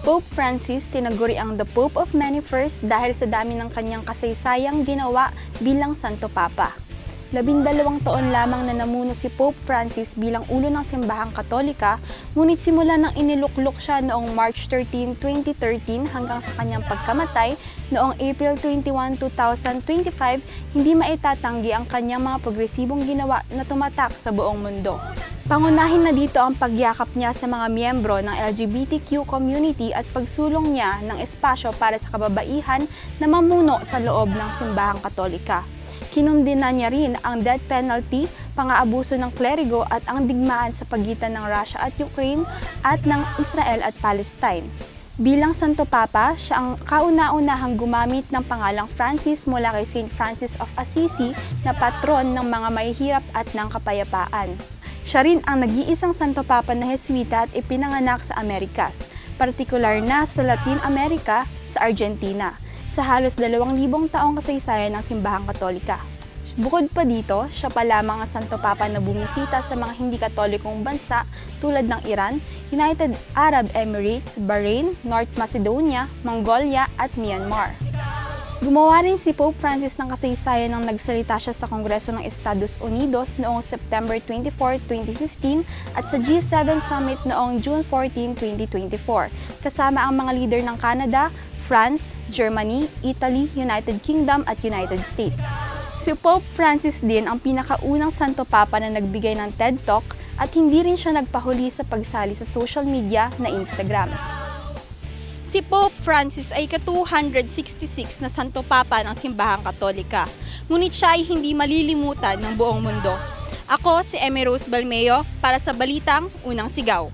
Pope Francis tinaguri ang the Pope of Many First dahil sa dami ng kanyang kasaysayang ginawa bilang Santo Papa. Labindalawang taon lamang na namuno si Pope Francis bilang ulo ng simbahang katolika, ngunit simula nang iniluklok siya noong March 13, 2013 hanggang sa kanyang pagkamatay noong April 21, 2025, hindi maitatanggi ang kanyang mga progresibong ginawa na tumatak sa buong mundo. Pangunahin na dito ang pagyakap niya sa mga miyembro ng LGBTQ community at pagsulong niya ng espasyo para sa kababaihan na mamuno sa loob ng simbahang katolika. Kinundina niya rin ang death penalty, pang-aabuso ng klerigo at ang digmaan sa pagitan ng Russia at Ukraine at ng Israel at Palestine. Bilang Santo Papa, siya ang kauna-unahang gumamit ng pangalang Francis mula kay St. Francis of Assisi na patron ng mga mahihirap at ng kapayapaan. Siya rin ang nag-iisang Santo Papa na Jesuita at ipinanganak sa Amerikas, partikular na sa Latin America sa Argentina, sa halos dalawang libong taong kasaysayan ng simbahang katolika. Bukod pa dito, siya pa lamang ang Santo Papa na bumisita sa mga hindi katolikong bansa tulad ng Iran, United Arab Emirates, Bahrain, North Macedonia, Mongolia at Myanmar. Gumawa rin si Pope Francis ng kasaysayan nang nagsalita siya sa Kongreso ng Estados Unidos noong September 24, 2015 at sa G7 Summit noong June 14, 2024, kasama ang mga leader ng Canada, France, Germany, Italy, United Kingdom at United States. Si Pope Francis din ang pinakaunang Santo Papa na nagbigay ng TED Talk at hindi rin siya nagpahuli sa pagsali sa social media na Instagram. Si Pope Francis ay ka-266 na Santo Papa ng Simbahang Katolika, ngunit siya ay hindi malilimutan ng buong mundo. Ako si Emmy Rose Balmeo para sa Balitang Unang Sigaw.